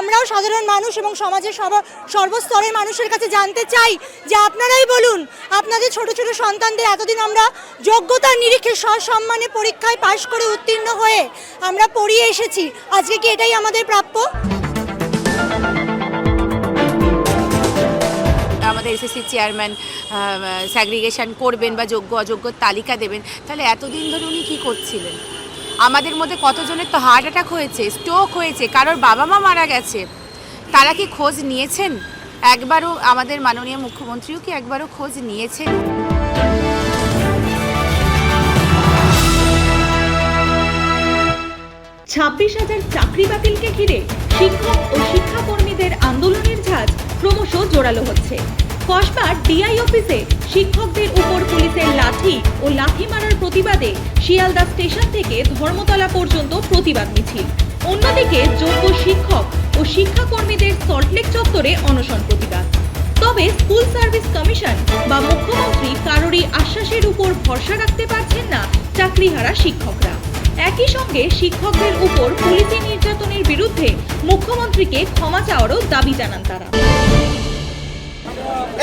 আমরাও সাধারণ মানুষ এবং সমাজের সর্বস্তরের মানুষের কাছে জানতে চাই যে আপনারাই বলুন, আপনাদের ছোট ছোট সন্তানদের এতদিন আমরা যোগ্যতার নিরিখে সসম্মানে পরীক্ষায় পাশ করে উত্তীর্ণ হয়ে আমরা পড়িয়ে এসেছি। আজকে কি এটাই আমাদের প্রাপ্য? আমাদের এসএসসি চেয়ারম্যান স্যাগ্রিগেশন করবেন বা যোগ্য অযোগ্য তালিকা দেবেন, তাহলে এতদিন ধরে উনি কী করছিলেন? আমাদের মধ্যে কতজনের তো হার্ট অ্যাটাক হয়েছে স্ট্রোক হয়েছে, কারোর বাবা মা মারা গেছে, তারা কি খোঁজ নিয়েছেন? একবারও আমাদের মাননীয় মুখ্যমন্ত্রীও কি একবারও খোঁজ নিয়েছেন? ছাব্বিশ হাজার চাকরি বাতিলকে ঘিরে শিক্ষক ও শিক্ষাকর্মীদের আন্দোলনের ঝাঁজ ক্রমশ জোরালো হচ্ছে। কসবার ডিআই অফিসে শিক্ষকদের উপর পুলিশের লাঠি ও লাঠি মারার প্রতিবাদে শিয়ালদা স্টেশন থেকে ধর্মতলা পর্যন্ত প্রতিবাদ মিছিল। অন্যদিকে যোগ্য শিক্ষক ও শিক্ষাকর্মীদের সল্টলেক চত্বরে অনশন প্রতিবাদ। তবে স্কুল সার্ভিস কমিশন বা মুখ্যমন্ত্রী কারোরই আশ্বাসের উপর ভরসা রাখতে পারছেন না চাকরিহারা শিক্ষকরা। একই সঙ্গে শিক্ষকদের উপর পুলিশি নির্যাতনের বিরুদ্ধে মুখ্যমন্ত্রীকে ক্ষমা চাওয়ারও দাবি জানান তারা।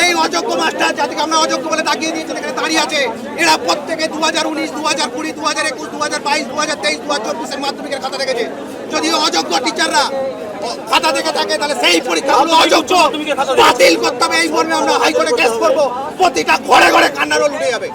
এই অযোগ্য মাস্টার যাদেরকে আমরা অযোগ্য বলে তাকিয়ে দিয়েছি এখানে দাঁড়িয়ে আছে এরা প্রত্যেকে দু হাজার উনিশ দু হাজার কুড়ি দু হাজার একুশ দু হাজার বাইশ দু হাজার তেইশ দু হাজার চব্বিশের মাধ্যমিকের খাতা রেখেছে যদি অযোগ্য টিচাররা খাতা দেখে থাকে তাহলে সেই পরীক্ষাগুলো অযোগ্য। বাতিল করতে হবে এই মর্মে আমরা হাইকোর্টে কেস করব। প্রতিটা ঘরে ঘরে কান্নার লুটে উঠে যাবে।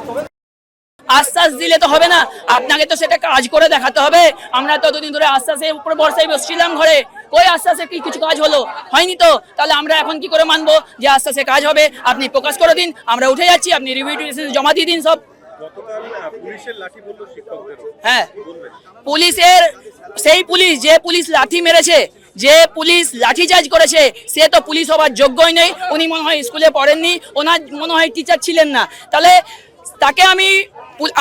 আশ্বাস দিলে তো হবে না। আপনাকে তো সেটা কাজ করে দেখাতে হবে। আমরা ততদিন ধরে আশ্বাসের উপরে বর্ষায় বসছিলাম ঘরে। ওই আশ্বাসে কি কিছু কাজ হলো? হয়নি তো। তাহলে আমরা এখন কি করে মানবো যে আশ্বাসে কাজ হবে? আপনি প্রকাশ করে দিন। আমরা উঠে যাচ্ছি। আপনি রিভিউ জমা দিয়ে দিন সব। হ্যাঁ। পুলিশের সেই পুলিশ, যে পুলিশ লাঠি মেরেছে, যে পুলিশ লাঠিচার্জ করেছে, সে তো পুলিশ হবার যোগ্যই নেই। উনি মনে হয় স্কুলে পড়েননি। ওনার মনে হয় টিচার ছিলেন না। তাহলে তাকে আমি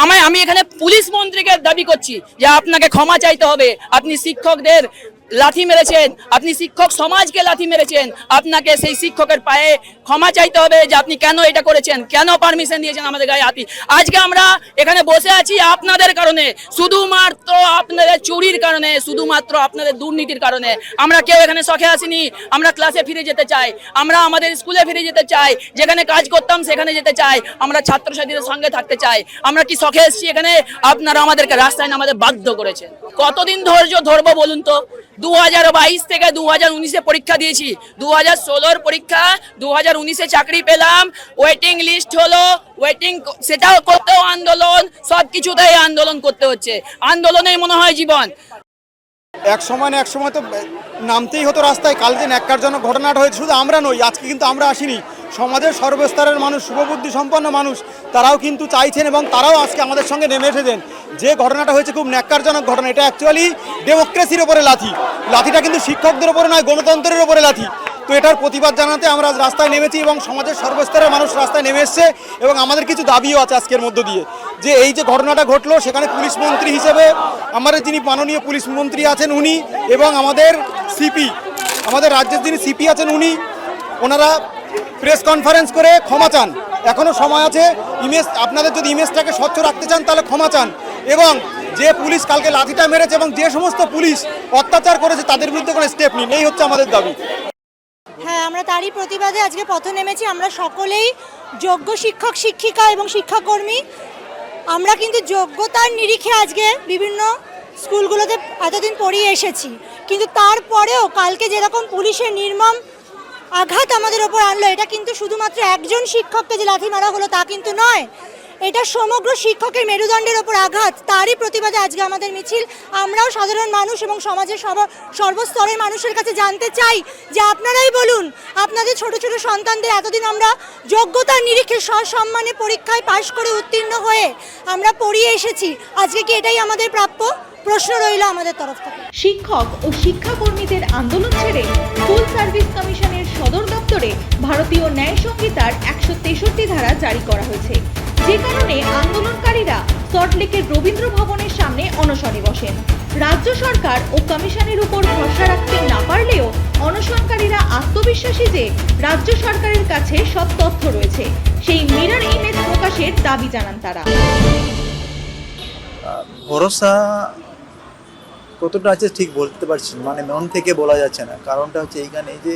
আমায় আমি এখানে পুলিশ মন্ত্রীকে দাবি করছি যে আপনাকে ক্ষমা চাইতে হবে। আপনি শিক্ষকদের লাথি মেরেছেন। আপনি শিক্ষক সমাজকে লাথি মেরেছেন। আপনাকে সেই শিক্ষকের পায়ে ক্ষমা চাইতে হবে যে আপনি কেন এটা করেছেন, কেন পারমিশন দিয়েছেন আমাদের গায়ে হাতি। আজকে আমরা এখানে বসে আছি আপনাদের কারণে, শুধুমাত্র আপনাদের চুরির কারণে, শুধুমাত্র আপনাদের দুর্নীতির কারণে। আমরা কেউ এখানে শখে আসিনি, আমরা ক্লাসে ফিরে যেতে চাই, আমরা আমাদের স্কুলে ফিরে যেতে চাই, যেখানে কাজ করতাম সেখানে যেতে চাই, আমরা ছাত্রছাত্রীদের সঙ্গে থাকতে চাই। আমরা কি শখে এসেছি এখানে? আপনারা আমাদেরকে রাস্তায় আমাদের বাধ্য করেছেন। কতদিন ধৈর্য ধরবো বলুন তো? দু হাজার বাইশ থেকে দু হাজার উনিশে পরীক্ষা দিয়েছি। দু হাজার ষোলোর পরীক্ষা দু হাজার উনিশে চাকরি পেলাম। ওয়েটিং লিস্ট হলো ওয়েটিং সেটাও করতেও আন্দোলন সব কিছুতেই আন্দোলন করতে হচ্ছে। আন্দোলনেই মনে হয় জীবন। এক সময় না এক সময় তো নামতেই হতো রাস্তায়। কাল যে ন্যাক্কারজনক ঘটনাটা হয়েছে, শুধু আমরা নই, আজকে কিন্তু আমরা আসিনি। সমাজের সর্বস্তরের মানুষ, শুভবুদ্ধি সম্পন্ন মানুষ, তারাও কিন্তু চাইছেন এবং তারাও আজকে আমাদের সঙ্গে নেমে এসেছেন। যে ঘটনাটা হয়েছে খুব ন্যাক্কারজনক ঘটনা, এটা অ্যাকচুয়ালি ডেমোক্রেসির ওপরে লাথি। লাথিটা কিন্তু শিক্ষকদের ওপরে নয়, গণতন্ত্রের ওপরে লাথি। তো এটার প্রতিবাদ জানাতে আমরা আজ রাস্তায় নেমেছি এবং সমাজের সর্বস্তরের মানুষ রাস্তায় নেমে এসছে এবং আমাদের কিছু দাবিও আছে আজকের মধ্য দিয়ে। যে এই যে ঘটনাটা ঘটলো, সেখানে পুলিশ মন্ত্রী হিসেবে আমাদের যিনি মাননীয় পুলিশ মন্ত্রী আছেন উনি এবং আমাদের সিপি আমাদের রাজ্যের যিনি সিপি আছেন উনি, ওনারা প্রেস কনফারেন্স করে ক্ষমা চান। এখনও সময় আছে, ইমেজ, আপনাদের যদি ইমেজটাকে স্বচ্ছ রাখতে চান তাহলে ক্ষমা চান। এবং যে পুলিশ কালকে লাঠিটা মেরেছে এবং যে সমস্ত পুলিশ অত্যাচার করেছে তাদের বিরুদ্ধে কোনো স্টেপ নিন, এই হচ্ছে আমাদের দাবি। হ্যাঁ আমরা তারই প্রতিবাদে আজকে পথে নেমেছি। আমরা সকলেই যোগ্য শিক্ষক, শিক্ষিকা এবং শিক্ষাকর্মী। আমরা কিন্তু যোগ্যতার নিরিখে আজকে বিভিন্ন স্কুলগুলোতে এতদিন পড়িয়ে এসেছি। কিন্তু তারপরেও কালকে যেরকম পুলিশের নির্মম আঘাত আমাদের ওপর আনলো, এটা কিন্তু শুধুমাত্র একজন শিক্ষককে যে লাথি মারা হলো তা কিন্তু নয়। এটা সমগ্র শিক্ষকের মেরুদণ্ডের ওপর আঘাত। তারই প্রতিবাদে আজকে আমাদের মিছিল। আমরাও সাধারণ মানুষ এবং সমাজের সব- সর্বস্তরের মানুষের কাছে জানতে চাই যে আপনারাই বলুন, আপনাদের ছোট ছোট সন্তানদের এতদিন আমরা যোগ্যতার নিরিখে সসম্মানে পরীক্ষায় পাশ করে উত্তীর্ণ হয়ে আমরা পড়িয়ে এসেছি। আজকে কি এটাই আমাদের প্রাপ্য? প্রশ্ন রইল আমাদের তরফ থেকে। শিক্ষক ও শিক্ষাকর্মীদের আন্দোলন ছেড়ে স্কুল সার্ভিস কমিশনের সদর দপ্তরে ভারতীয় ন্যায় সংহিতার একশো তেষট্টি ধারা জারি করা হয়েছে। যে কারণে আন্দোলনকারীরা সল্টলেকের রবীন্দ্র ভবনের সামনে অনশনে বসেন। রাজ্য সরকার ও কমিশনের উপর ভরসা রাখতে না পারলেও অনশনকারীরা আত্মবিশ্বাসী যে রাজ্য সরকারের কাছে সব তথ্য রয়েছে, সেই মিরর ইমেজ প্রকাশের দাবি জানান তারা। ভরসা কতটা আছে ঠিক বলতে পারছি মানে মন থেকে বলা যাচ্ছে না। কারণটা হচ্ছে এইখানে যে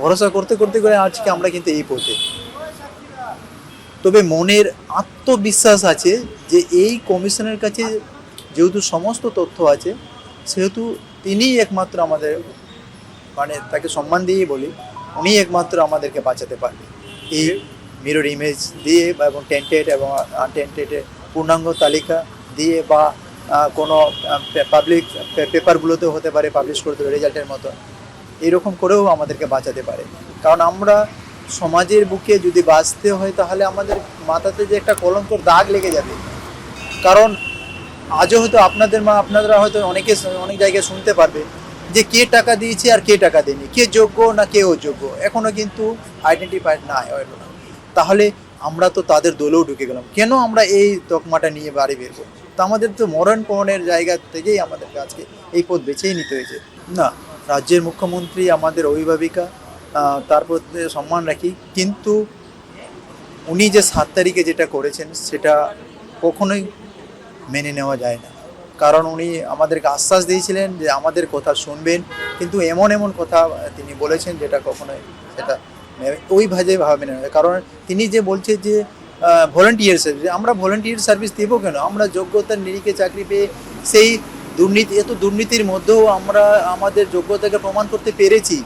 ভরসা করতে করতে করে আজকে আমরা কিন্তু এই পথে। তবে মনের আত্মবিশ্বাস আছে যে এই কমিশনের কাছে যেহেতু সমস্ত তথ্য আছে, সেহেতু তিনিই একমাত্র আমাদের মানে তাকে সম্মান দিয়েই বলি উনি একমাত্র আমাদেরকে বাঁচাতে পারবে। এই মিরর ইমেজ দিয়ে এবং টেন্টেড এবং আনটেন্টেডের পূর্ণাঙ্গ তালিকা দিয়ে বা কোনো পাবলিক পেপারগুলোতে হতে পারে পাবলিশ করতে রেজাল্টের মতো, এরকম করেও আমাদেরকে বাঁচাতে পারে। কারণ আমরা সমাজের বুকে যদি বাঁচতে হয়, তাহলে আমাদের মাথাতে যে একটা কলঙ্কর দাগ লেগে যাবে। কারণ আজও হয়তো আপনাদের মা, আপনারা হয়তো অনেকে অনেক জায়গায় শুনতে পারবে যে কে টাকা দিয়েছে আর কে টাকা দেয়নি। কে যোগ্য না কে অযোগ্য? এখনও কিন্তু আইডেন্টিফাইড না হলো না তাহলে আমরা তো তাদের দলেও ঢুকে গেলাম। কেন আমরা এই তকমাটা নিয়ে বাড়ি বের করব? তো আমাদের তো মরণ পণের জায়গা থেকেই আমাদেরকে আজকে এই পথ বেছেই নিতে হয়েছে। না, রাজ্যের মুখ্যমন্ত্রী, আমাদের অভিভাবিকা তার প্রতি সম্মান রাখি। কিন্তু উনি যে সাত তারিখে যেটা করেছেন, সেটা কখনোই মেনে নেওয়া যায় না। কারণ উনি আমাদেরকে আশ্বাস দিয়েছিলেন যে আমাদের কথা শুনবেন, কিন্তু এমন এমন কথা তিনি বলেছেন যেটা কখনোই সেটা ওই ভাজে ভাবে নেওয়া কারণ তিনি যে বলছে যে ভলেন্টিয়ার সার্ভিস আমরা ভলেন্টিয়ার সার্ভিস দেবো কেন? আমরা যোগ্যতার নিরিখে চাকরি পেয়ে সেই দুর্নীতি, এত দুর্নীতির মধ্যেও আমরা আমাদের যোগ্যতাকে প্রমাণ করতে পেরেছি।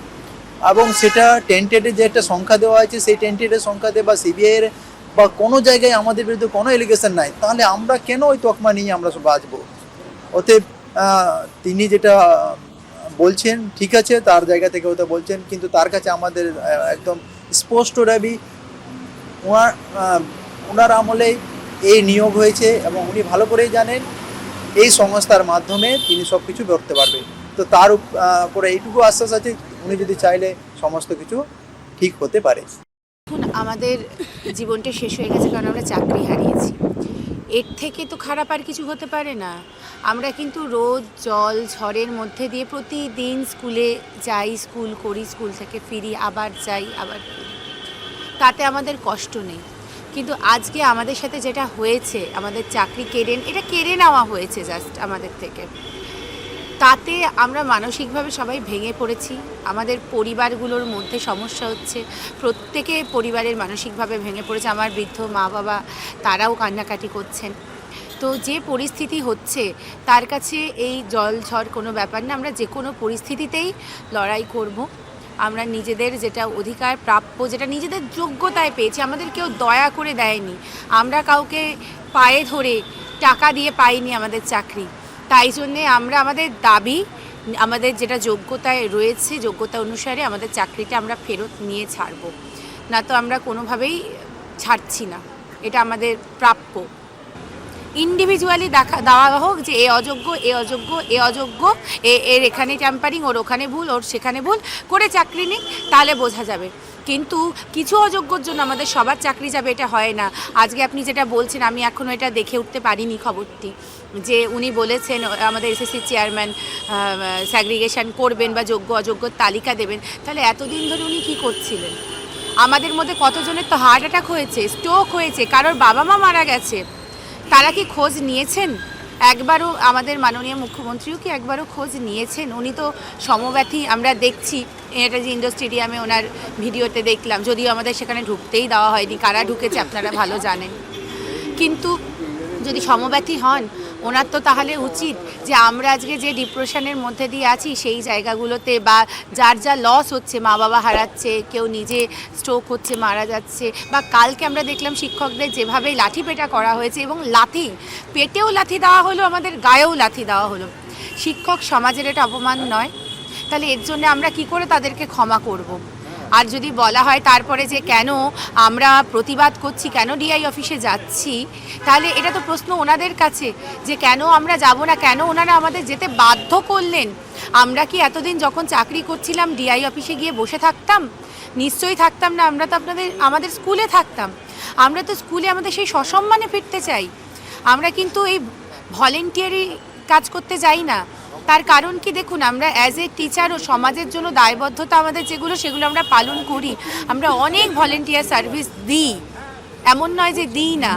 এবং সেটা টেন্টেডের যে একটা সংখ্যা দেওয়া আছে সেই টেন্টেডের সংখ্যা দিয়ে বা সিবিআইয়ের বা কোনো জায়গায় আমাদের বিরুদ্ধে কোনো এলিগেশন নাই। তাহলে আমরা কেন ওই তকমা নিয়ে আমরা বাঁচবো? অতএব তিনি যেটা বলছেন, ঠিক আছে, তার জায়গা থেকে ওটা বলছেন, কিন্তু তার কাছে আমাদের একদম স্পষ্ট দাবি ওনার ওনার আমলেই এই নিয়োগ হয়েছে এবং উনি ভালো করেই জানেন, এই সংস্থার মাধ্যমে তিনি সব কিছু করতে পারবেন। তো তার উপ- উপরে এইটুকু আশ্বাস আছে, উনি যদি চাইলে সমস্ত কিছু ঠিক হতে পারে। এখন আমাদের জীবনটা শেষ হয়ে গেছে কারণ আমরা চাকরি হারিয়েছি। এর থেকে তো খারাপ আর কিছু হতে পারে না। আমরা কিন্তু রোজ জল, ঝড়ের মধ্যে দিয়ে প্রতিদিন স্কুলে যাই, স্কুল করি, স্কুল থেকে ফিরি, আবার যাই, আবার তাতে আমাদের কষ্ট নেই। কিন্তু আজকে আমাদের সাথে যেটা হয়েছে, আমাদের চাকরি কেড়ে এটা কেড়ে নেওয়া হয়েছে জাস্ট আমাদের থেকে। তাতে আমরা মানসিকভাবে সবাই ভেঙে পড়েছি। আমাদের পরিবারগুলোর মধ্যে সমস্যা হচ্ছে। প্রত্যেকে পরিবারের মানসিকভাবে ভেঙে পড়েছে। আমার বৃদ্ধ মা বাবা তারাও কান্নাকাটি করছেন। তো যে পরিস্থিতি হচ্ছে, তার কাছে এই জল ঝড় কোনো ব্যাপার না। আমরা যে কোনো পরিস্থিতিতেই লড়াই করব। আমরা নিজেদের যেটা অধিকার প্রাপ্য, যেটা নিজেদের যোগ্যতায় পেয়েছি, আমাদের কেউ দয়া করে দেয়নি। আমরা কাউকে পায়ে ধরে টাকা দিয়ে পাইনি আমাদের চাকরি। তাই জন্যে আমরা আমাদের দাবি, আমাদের যেটা যোগ্যতায় রয়েছে, যোগ্যতা অনুসারে আমাদের চাকরিটা আমরা ফেরত নিয়ে ছাড়বো। না তো আমরা কোনোভাবেই ছাড়ছি না। এটা আমাদের প্রাপ্য। ইন্ডিভিজুয়ালি দেখা, দেওয়া হোক যে এ অযোগ্য এ অযোগ্য এ অযোগ্য, এ, এর এখানে ট্যাম্পারিং ওর ওখানে ভুল, ওর সেখানে ভুল, করে চাকরি নিক, তাহলে বোঝা যাবে। কিন্তু কিছু অযোগ্যর জন্য আমাদের সবার চাকরি যাবে, এটা হয় না। আজকে আপনি যেটা বলছেন, আমি এখনও এটা দেখে উঠতে পারিনি খবরটি, যে উনি বলেছেন আমাদের এসএসসি চেয়ারম্যান স্যাগ্রিগেশন করবেন বা যোগ্য, অযোগ্যর তালিকা দেবেন। তাহলে এতদিন ধরে উনি কী করছিলেন? আমাদের মধ্যে কতজনের তো হার্ট অ্যাটাক হয়েছে স্ট্রোক হয়েছে, কারোর বাবা মা মারা গেছে, তারা কি খোঁজ নিয়েছেন? একবারও আমাদের মাননীয় মুখ্যমন্ত্রীও কি একবারও খোঁজ নিয়েছেন? উনি তো সমব্যথী, আমরা দেখছি। যে ইন্ডোর স্টেডিয়ামে ওনার ভিডিওতে দেখলাম। যদিও আমাদের সেখানে ঢুকতেই দেওয়া হয়নি। কারা ঢুকেছে আপনারা ভালো জানেন। কিন্তু যদি সমব্যথী হন, ওনার তো তাহলে উচিত যে আমরা আজকে যে ডিপ্রেশনের মধ্যে দিয়ে আছি, সেই জায়গাগুলোতে বা যার যা লস হচ্ছে মা বাবা হারাচ্ছে, কেউ নিজে স্ট্রোক হচ্ছে, মারা যাচ্ছে, বা কালকে আমরা দেখলাম শিক্ষকদের যেভাবে লাঠি পেটা করা হয়েছে এবং লাথি পেটেও লাথি দেওয়া হলো, আমাদের গায়েও লাথি দেওয়া হলো শিক্ষক সমাজের এটা অপমান নয় তাহলে এর জন্য আমরা কি করে তাদেরকে ক্ষমা করব। আর যদি বলা হয় তারপরে যে কেন আমরা প্রতিবাদ করছি, কেন ডিআই অফিসে যাচ্ছি, তাহলে এটা তো প্রশ্ন ওনাদের কাছে যে কেন আমরা যাব না, কেন ওনারা আমাদের যেতে বাধ্য করলেন? আমরা কি এতদিন যখন চাকরি করছিলাম ডিআই অফিসে গিয়ে বসে থাকতাম? নিশ্চয়ই থাকতাম না, আমরা তো আপনাদের, আমাদের স্কুলে থাকতাম। আমরা তো স্কুলে আমাদের সেই সসম্মানে ফিরতে চাই। আমরা কিন্তু এই ভলেন্টিয়ারি কাজ করতে যাই না। তার কারণ কি দেখুন, আমরা অ্যাজ এ টিচার ও সমাজের জন্য দায়বদ্ধতা আমাদের যেগুলো, সেগুলো আমরা পালন করি। আমরা অনেক ভলেন্টিয়ার সার্ভিস দিই। এমন নয় যে দিই না।